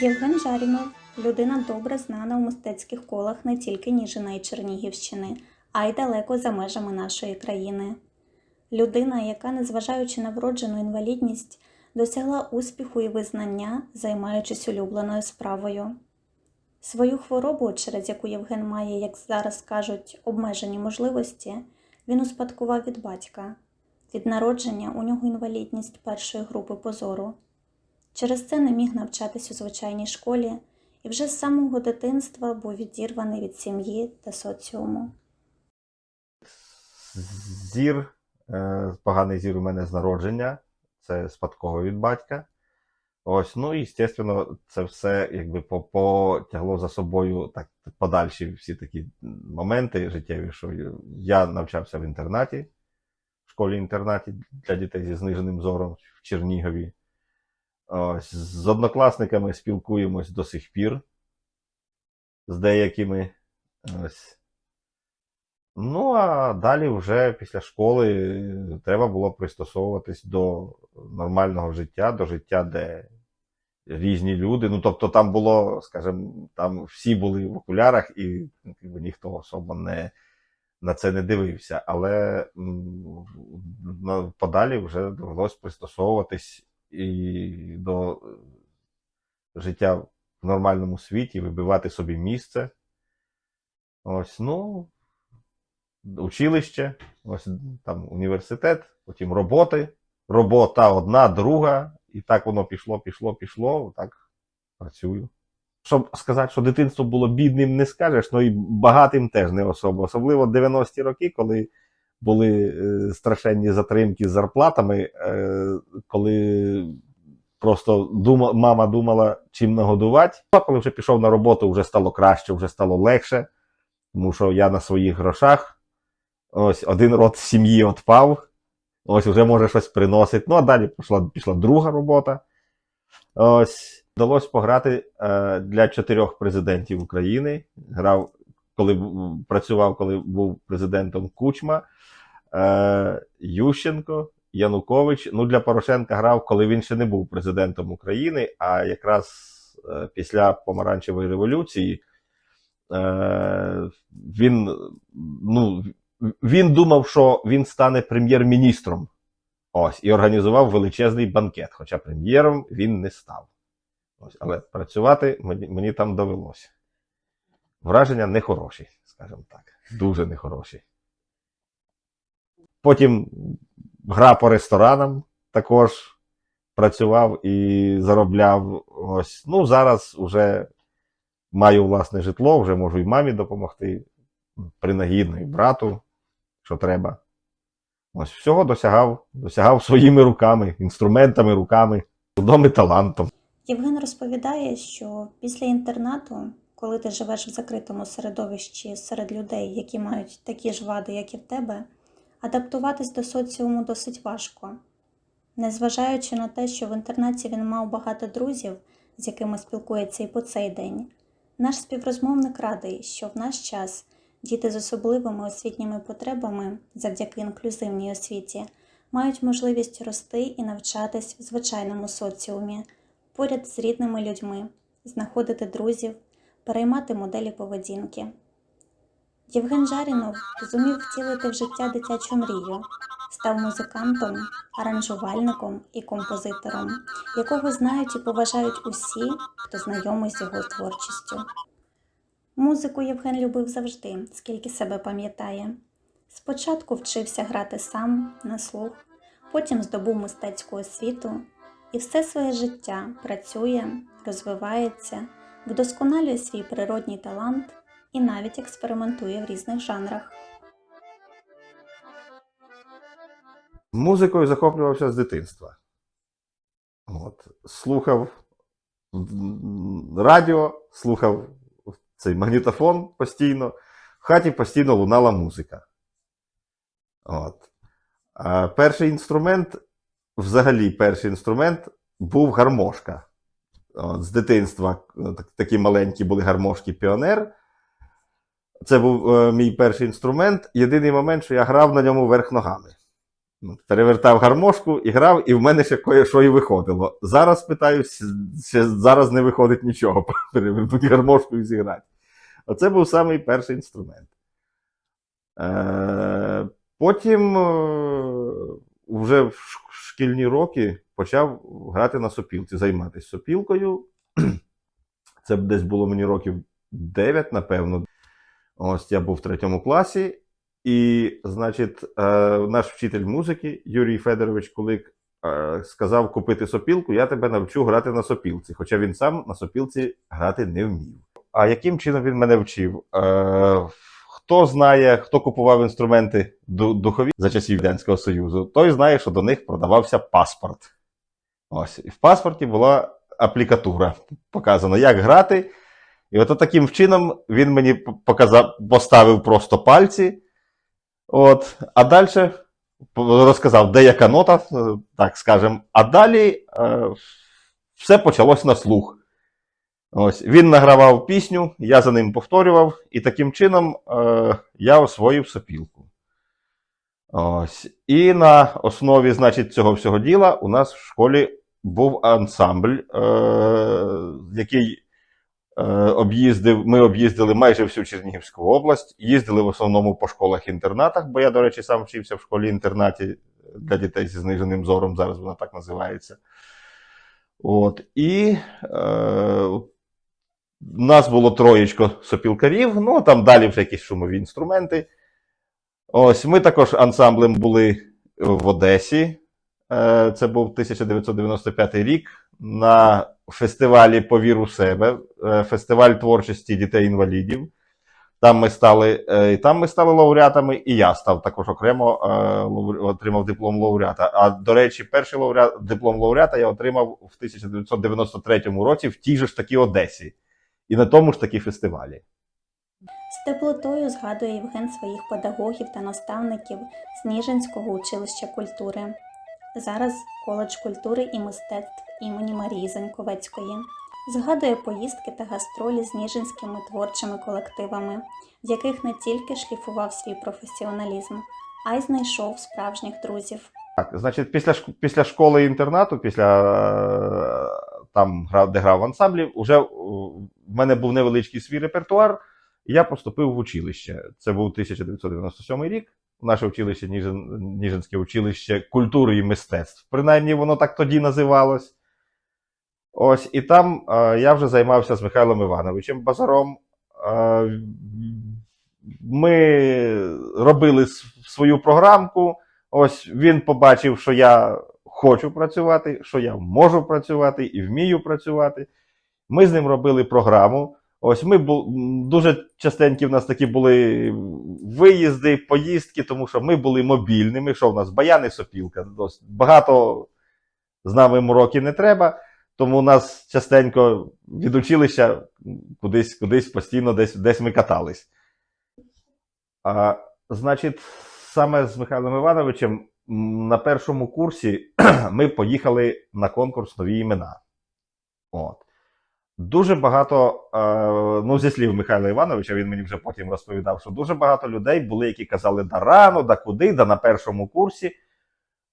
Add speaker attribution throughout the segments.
Speaker 1: Євген Жарінов людина добре знана у мистецьких колах не тільки Ніжина і Чернігівщини, а й далеко за межами нашої країни. Людина, яка, незважаючи на вроджену інвалідність, досягла успіху і визнання, займаючись улюбленою справою. Свою хворобу, через яку Євген має, як зараз кажуть, обмежені можливості, він успадкував від батька. Від народження у нього інвалідність першої групи позору. Через це не міг навчатись у звичайній школі і вже з самого дитинства був відірваний від сім'ї та соціуму.
Speaker 2: Зір, е, поганий зір у мене з народження, це спадково від батька. Ось, ну і, звісно, це все якби потягло за собою так, подальші всі такі моменти життєві, що я навчався в інтернаті, в школі-інтернаті для дітей зі зниженим зором в Чернігові. З однокласниками спілкуємось до сих пір, з деякими. Ось. Ну, а далі вже після школи е, треба було пристосовуватись до нормального життя, до життя, де різні люди. Ну, тобто там було, скажімо, там всі були в окулярах, і якби, ніхто особо не, на це не дивився. Але подалі вже довелось пристосовуватись і до е, життя в нормальному світі, вибивати собі місце. Ось, ну, училище, ось там університет, потім роботи, робота одна, друга, і так воно пішло, пішло, пішло, так працюю. Щоб сказати, що дитинство було бідним, не скажеш, ну і багатим теж не особо. Особливо 90-ті роки, коли були е, страшенні затримки з зарплатами, е, коли просто дума, мама думала, чим нагодувати. А коли вже пішов на роботу, вже стало краще, вже стало легше, тому що я на своїх грошах. Ось один род сім'ї відпав. Ось вже може щось приносить. Ну, а далі пішла, пішла друга робота. Ось вдалося пограти е, для чотирьох президентів України. Грав, коли працював, коли був президентом Кучма, е, Ющенко, Янукович. Ну, для Порошенка грав, коли він ще не був президентом України, а якраз е, після помаранчевої революції е, він, ну, він думав, що він стане прем'єр-міністром. Ось, і організував величезний банкет, хоча прем'єром він не став. Ось, але працювати мені, мені там довелося. Враження нехороші, скажімо так. Дуже нехороші. Потім гра по ресторанам також працював і заробляв. Ось. Ну, зараз вже маю власне житло, вже можу і мамі допомогти, принагідно, і брату, що треба. Ось всього досягав, досягав своїми руками, інструментами, руками, трудом і талантом.
Speaker 1: Євген розповідає, що після інтернату, коли ти живеш в закритому середовищі серед людей, які мають такі ж вади, як і в тебе, адаптуватись до соціуму досить важко. Незважаючи на те, що в інтернаті він мав багато друзів, з якими спілкується і по цей день, наш співрозмовник радий, що в наш час діти з особливими освітніми потребами, завдяки інклюзивній освіті, мають можливість рости і навчатись в звичайному соціумі поряд з рідними людьми, знаходити друзів, переймати моделі поведінки. Євген Жарінов зумів втілити в життя дитячу мрію, став музикантом, аранжувальником і композитором, якого знають і поважають усі, хто знайомий з його творчістю. Музику Євген любив завжди, скільки себе пам'ятає. Спочатку вчився грати сам на слух, потім здобув мистецьку освіту і все своє життя працює, розвивається, вдосконалює свій природній талант і навіть експериментує в різних жанрах.
Speaker 2: Музикою захоплювався з дитинства. От. Слухав радіо, слухав цей магнітофон постійно. В хаті постійно лунала музика. От. А перший інструмент, взагалі, перший інструмент був гармошка. От, з дитинства е, такі маленькі були гармошки Піонер. Це був е, мій перший інструмент. Єдиний момент, що я грав на ньому верх ногами. Ну, Перевертав гармошку і грав, і в мене ще кое-що і виходило. Зараз питаюсь, зараз не виходить нічого гармошку і зіграти. Оце був самий перший інструмент. Е, потім, е, вже в шкільні роки, почав грати на сопілці, займатися сопілкою. Це десь було мені років 9, напевно. Ось я був в третьому класі. І, значить, е, наш вчитель музики Юрій Федорович Кулик е, сказав купити сопілку, я тебе навчу грати на сопілці. Хоча він сам на сопілці грати не вмів. А яким чином він мене вчив? Е, хто знає, хто купував інструменти духові за часів Радянського Союзу, той знає, що до них продавався паспорт. Ось, і в паспорті була аплікатура. Показано, як грати. І от таким чином він мені показав, поставив просто пальці. От, а далі розказав, де яка нота, е, так скажемо. А далі е, все почалось на слух. Ось, він награвав пісню, я за ним повторював, і таким чином е, я освоїв сопілку. Ось. І на основі, значить, цього всього діла у нас в школі був ансамбль, е, який об'їздив, ми об'їздили майже всю Чернігівську область, їздили в основному по школах-інтернатах, бо я, до речі, сам вчився в школі-інтернаті для дітей зі зниженим зором, зараз вона так називається. От, і е, нас було троєчко сопілкарів, ну там далі вже якісь шумові інструменти. Ось ми також ансамблем були в Одесі. Е, Це був 1995 рік на фестивалі Повір у себе, е, фестиваль творчості дітей-інвалідів. Там ми стали, е, там ми стали лауреатами, і я став також окремо е, отримав диплом лауреата. А до речі, перший лауреат, диплом лауреата я отримав в 1993 році в тій же ж таки Одесі, і на тому ж таки фестивалі.
Speaker 1: З теплотою згадує Євген своїх педагогів та наставників з Ніжинського училища культури. Зараз коледж культури і мистецтв імені Марії Заньковецької. Згадує поїздки та гастролі з ніжинськими творчими колективами, в яких не тільки шліфував свій професіоналізм, а й знайшов справжніх друзів.
Speaker 2: Так, значить, після, після школи інтернату, після е, там, де грав в ансамблі, вже е, в мене був невеличкий свій репертуар, я поступив в училище. Це був 1997 рік. Наше училище, Ніжин, Ніжинське училище культури і мистецтв. Принаймні, воно так тоді називалось. Ось, і там е, я вже займався з Михайлом Івановичем Базаром. Е, ми робили свою програмку. Ось він побачив, що я хочу працювати, що я можу працювати і вмію працювати. Ми з ним робили програму. Ось ми бу- дуже частенькі в нас такі були виїзди, поїздки, тому що ми були мобільними. Що в нас? Баяни сопілка. Багато з нами мороки не треба, тому нас частенько від училища кудись, кудись постійно десь, десь ми катались. А, значить, саме з Михайлом Івановичем на першому курсі ми поїхали на конкурс нові імена. От. Дуже багато, е, ну, зі слів Михайла Івановича, він мені вже потім розповідав, що дуже багато людей були, які казали да рано, да куди, да на першому курсі.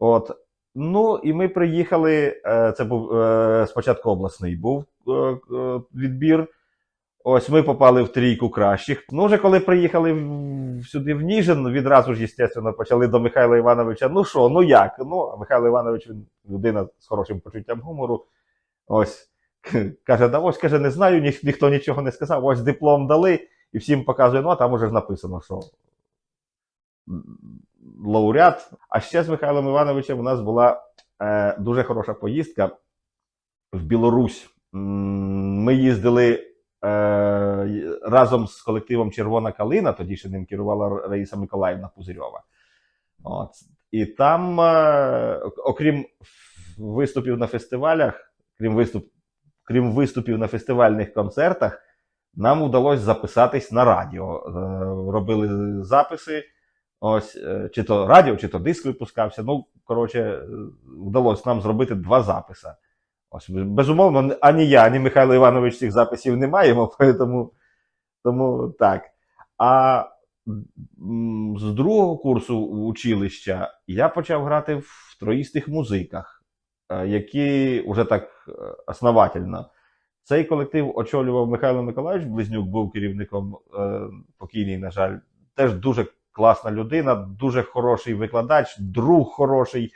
Speaker 2: От. Ну, і ми приїхали. е, Це був е, спочатку обласний був відбір. Ось ми попали в трійку кращих. Ну, вже коли приїхали сюди в Ніжин, відразу ж, естественно, почали до Михайла Івановича. Ну що, ну як? Ну, Михайло Іванович він людина з хорошим почуттям гумору. Ось каже, да ось каже, не знаю, ні, ніхто нічого не сказав. Ось диплом дали, і всім показує, ну а там уже ж написано, що лауреат. А ще з Михайлом Івановичем у нас була е, дуже хороша поїздка в Білорусь. Ми їздили е, разом з колективом Червона калина, тоді ще ним керувала Раїса Миколаївна Пузирьова. От. І там, е, окрім виступів на фестивалях, крім, виступ, крім виступів на фестивальних концертах, нам вдалося записатись на радіо. Е, Робили записи. Ось, е, чи то радіо, чи то диск випускався. Ну, коротше, е, вдалося нам зробити два записи. Ось, безумовно, ані я, ані Михайло Іванович цих записів не маємо, тому, тому так. А з другого курсу училища я почав грати в троїстих музиках, е, які вже так е, основательно. Цей колектив очолював Михайло Миколаївич Близнюк, був керівником е, покійний, на жаль, теж дуже класна людина, дуже хороший викладач, друг хороший.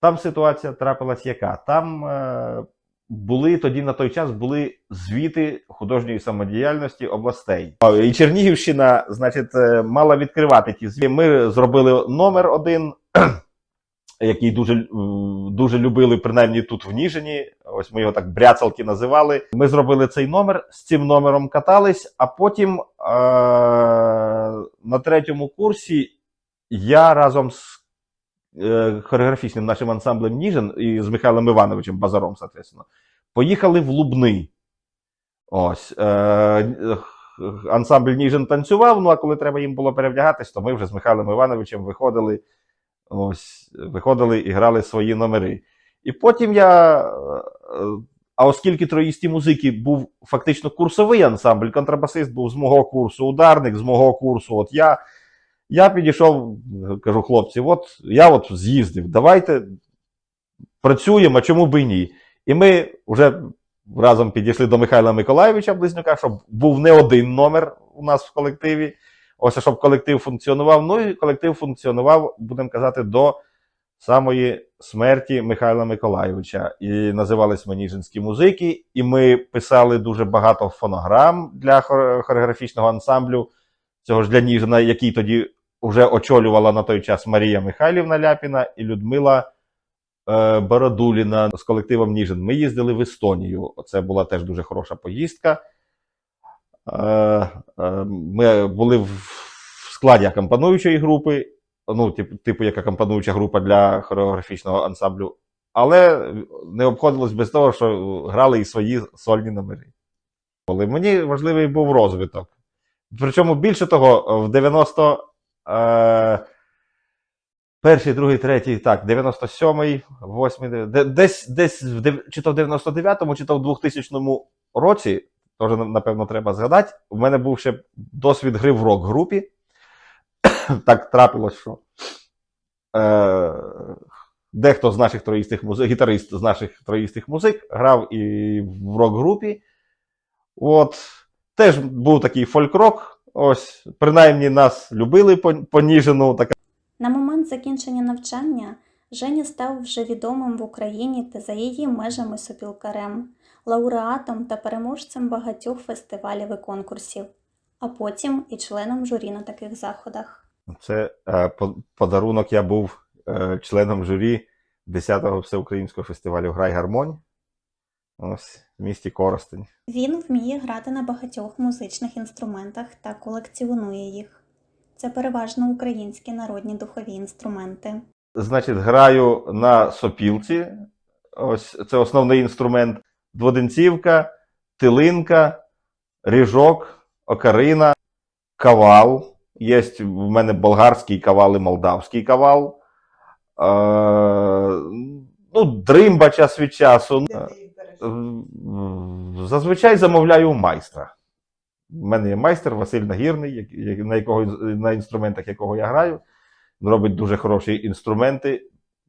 Speaker 2: Там ситуація трапилась яка? Там е, були тоді на той час були звіти художньої самодіяльності областей. І Чернігівщина, значить, е, мала відкривати ті звіти. Ми зробили номер один, який дуже, дуже любили, принаймні тут в Ніжині. Ось ми його так бряцалки називали. Ми зробили цей номер, з цим номером катались, а потім е- на третьому курсі я разом з е, хореографічним нашим ансамблем Ніжин і з Михайлом Івановичем Базаром, соответственно, поїхали в Лубни. Ось. Е, ансамбль Ніжин танцював, ну а коли треба їм було перевдягатись, то ми вже з Михайлом Івановичем виходили, ось, виходили і грали свої номери. І потім я. е, А оскільки троїсті музики був фактично курсовий ансамбль, контрабасист був з мого курсу, ударник з мого курсу, от я. Я підійшов, кажу, хлопці, от я от з'їздив, давайте працюємо, а чому б і ні. І ми вже разом підійшли до Михайла Миколаєвича Близнюка, щоб був не один номер у нас в колективі. Ось щоб колектив функціонував. Ну і колектив функціонував, будемо казати, до самої смерті Михайла Миколаєвича. І називались ми Ніжинські музики, і ми писали дуже багато фонограм для хореографічного ансамблю цього ж для Ніжина, який тоді вже очолювала на той час Марія Михайлівна Ляпіна і Людмила е, Бородуліна з колективом Ніжин. Ми їздили в Естонію. Це була теж дуже хороша поїздка. Е, е, ми були в складі акомпануючої групи, ну, типу, як акомпануюча група для хореографічного ансамблю, але не обходилось без того, що грали і свої сольні номери. Але мені важливий був розвиток. Причому більше того, в 90. Е, перший, другий, третій, так, 97-й, 8-й, десь, десь в чи то в 99-му, чи то в 2000 році, теж, напевно, треба згадати, у мене був ще досвід гри в рок-групі. так трапилось, що е, дехто з наших троїстих музик, гітарист з наших троїстих музик грав і в рок-групі. От. Теж був такий фольк-рок. Ось, принаймні нас любили поніжену. Така
Speaker 1: На момент закінчення навчання Женя став вже відомим в Україні та за її межами сопілкарем, лауреатом та переможцем багатьох фестивалів і конкурсів, а потім і членом журі на таких заходах.
Speaker 2: це е, подарунок. Я був е, членом журі 10-го всеукраїнського фестивалю Грай гармонь. Ось в місті Коростень.
Speaker 1: Він вміє грати на багатьох музичних інструментах та колекціонує їх. Це переважно українські народні духові інструменти.
Speaker 2: Значить, граю на сопілці. Ось це основний інструмент. Дводенцівка, тилинка, ріжок, окарина, кавал. Є в мене болгарський кавал і молдавський кавал. Е, ну, дримба час від часу. Е, Зазвичай замовляю у майстра. У мене є майстер Василь Нагірний, на, якого, на інструментах якого я граю. Він робить дуже хороші інструменти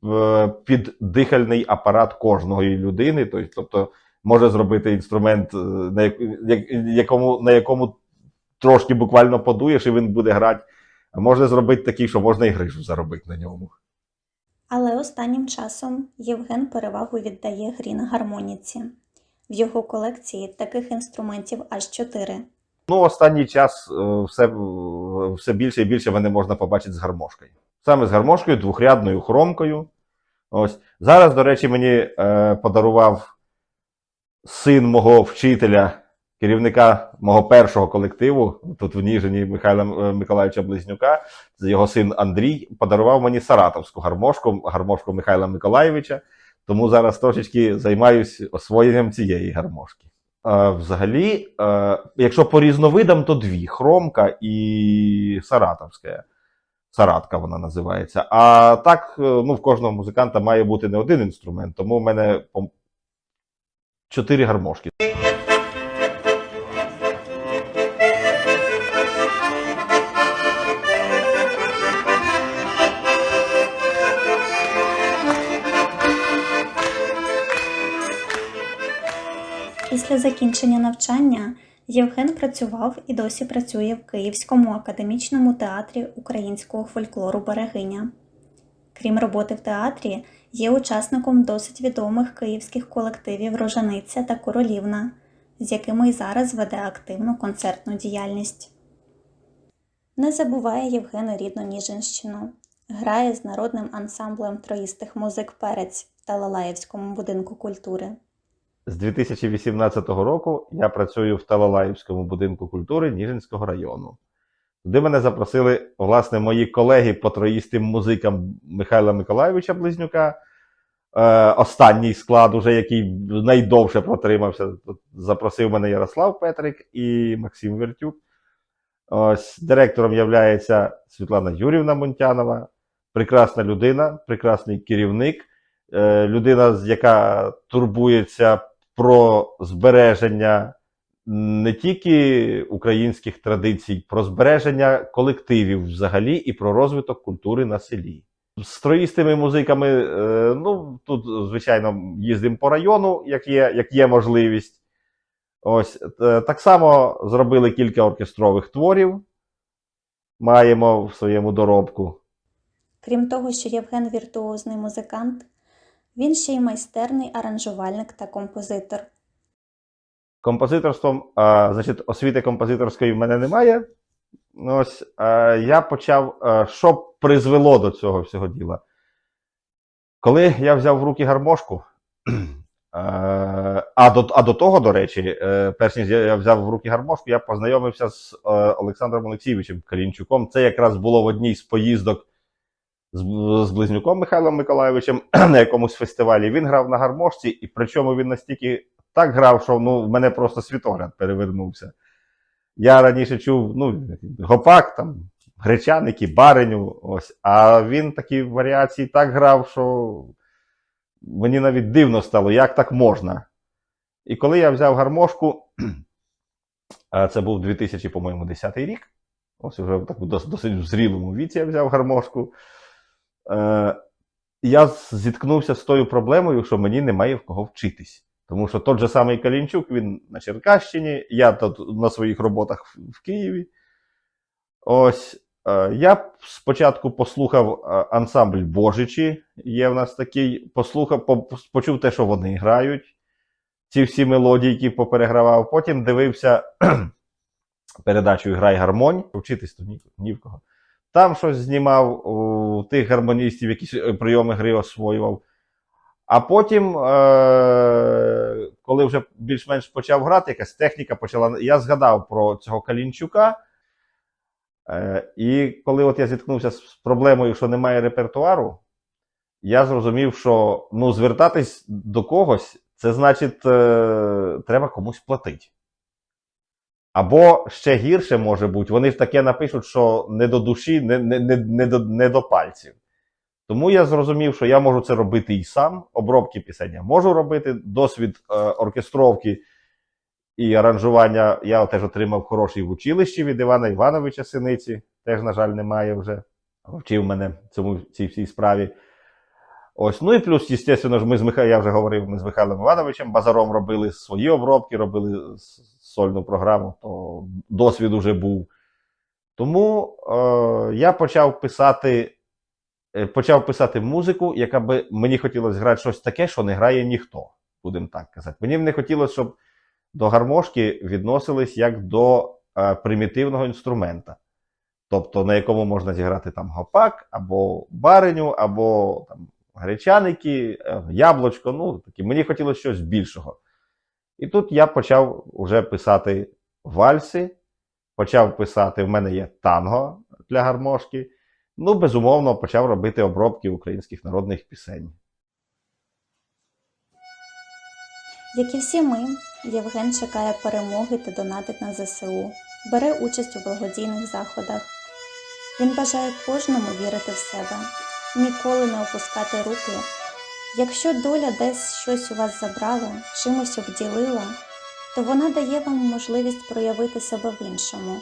Speaker 2: е, під дихальний апарат кожної людини. Тобто може зробити інструмент, е, на, як- як- якому, на якому трошки буквально подуєш, і він буде грати. А може зробити такий, що можна і грижу заробити на ньому.
Speaker 1: Але останнім часом Євген перевагу віддає грі на гармоніці. В його колекції таких інструментів аж чотири.
Speaker 2: Ну, останній час е, все, е, все більше і більше мене можна побачити з гармошкою. Саме з гармошкою, двохрядною хромкою. Ось. Зараз, до речі, мені е, подарував син мого вчителя, керівника мого першого колективу, тут в Ніжині Михайла е, Миколаївича Близнюка, його син Андрій, подарував мені саратовську гармошку, гармошку Михайла Миколаєвича. Тому зараз трошечки займаюся освоєнням цієї гармошки. Взагалі, е, якщо по різновидам, то дві: хромка і саратовська. Саратка вона називається. А так, е, ну, в кожного музиканта має бути не один інструмент, тому в мене 4 гармошки.
Speaker 1: Після закінчення навчання Євген працював і досі працює в Київському академічному театрі українського фольклору Берегиня. Крім роботи в театрі, є учасником досить відомих київських колективів Рожаниця та Королівна, з якими й зараз веде активну концертну діяльність. Не забуває Євген рідну Ніжинщину. Грає з народним ансамблем троїстих музик Перець в Талалаївському будинку культури.
Speaker 2: З 2018 року я працюю в Талалаївському будинку культури Ніжинського району. Туди мене запросили, власне, мої колеги по троїстим музикам Михайла Миколайовича Близнюка. Е, останній склад, уже який найдовше протримався. Запросив мене Ярослав Петрик і Максим Вертюк. Ось директором є Світлана Юрівна Монтянова. Прекрасна людина, прекрасний керівник, е, людина, яка турбується про збереження не тільки українських традицій, про збереження колективів взагалі і про розвиток культури на селі. З троїстими музиками, е, ну тут, звичайно, їздимо по району, як є, як є можливість. Ось е, так само зробили кілька оркестрових творів. Маємо в своєму доробку.
Speaker 1: Крім того, що Євген віртуозний музикант, він ще й майстерний аранжувальник та композитор.
Speaker 2: Композиторством, а, значить, освіти композиторської в мене немає. Ось а, я почав, а, що призвело до цього всього діла. Коли я взяв в руки гармошку, а до, а до того, до речі, е, перш ніж я я взяв в руки гармошку, я познайомився з е, Олександром Олексійовичем Калінчуком. Це якраз було в одній з поїздок з, з Близнюком Михайлом Миколайовичем на якомусь фестивалі. Він грав на гармошці, і причому він настільки так грав, що ну, в мене просто світогляд перевернувся. Я раніше чув ну, гопак, там, гречаники, бариню, ось, а він такі варіації так грав, що мені навіть дивно стало, як так можна. І коли я взяв гармошку, це був 2000, по-моєму, 10 рік. Ось вже в таку досить зрілому віці я взяв гармошку. Е, я зіткнувся з тою проблемою, що мені немає в кого вчитись. Тому що той же самий Калінчук, він на Черкащині, я тут на своїх роботах в- Києві. Ось е, я спочатку послухав е, ансамбль Божичі, є в нас такий, послухав, почув те, що вони грають, ці всі мелодії, які поперегравав. Потім дивився передачу Грай гармонь. Вчитись то ні, ні в кого. Там щось знімав у тих гармоністів, якісь е, прийоми гри освоював. А потім, е- коли вже більш-менш почав грати, якась техніка почала. Я згадав про цього Калінчука. Е- і коли от я зіткнувся з проблемою, що немає репертуару, я зрозумів, що ну, звертатись до когось, це значить, е- треба комусь платити. Або ще гірше може бути, вони ж таке напишуть, що не до душі, не, не, не, не, до, не до пальців. Тому я зрозумів, що я можу це робити і сам. Обробки пісень я можу робити. Досвід е, оркестровки і аранжування я теж отримав хороший в училищі від Івана Івановича Синиці. Теж, на жаль, немає вже. Вчив мене цьому цій всій справі. Ось, ну і плюс, звісно ж, ми з Миха... я вже говорив, ми з Михайлом Івановичем Базаром робили свої обробки, робили сольну програму, то досвід уже був. Тому е, я почав писати, почав писати музику, яка би мені хотілося грати щось таке, що не грає ніхто, будемо так казати. Мені б не хотілося, щоб до гармошки відносились як до е, примітивного інструмента. Тобто, на якому можна зіграти там гопак, або бариню, або там, гречаники, е, яблучко. Ну, такі. Мені хотілося щось більшого. І тут я почав вже писати вальси, почав писати, в мене є танго для гармошки. Ну, безумовно, почав робити обробки українських народних пісень.
Speaker 1: Як і всі ми, Євген чекає перемоги та донатить на ЗСУ, бере участь у благодійних заходах. Він бажає кожному вірити в себе, ніколи не опускати руки. Якщо доля десь щось у вас забрала, чимось обділила, то вона дає вам можливість проявити себе в іншому.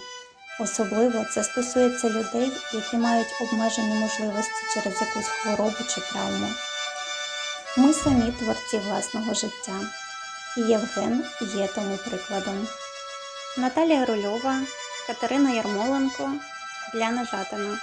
Speaker 1: Особливо це стосується людей, які мають обмежені можливості через якусь хворобу чи травму. Ми самі творці власного життя. І Євген є тому прикладом. Наталія Рульова, Катерина Ярмоленко, Діана Жатина.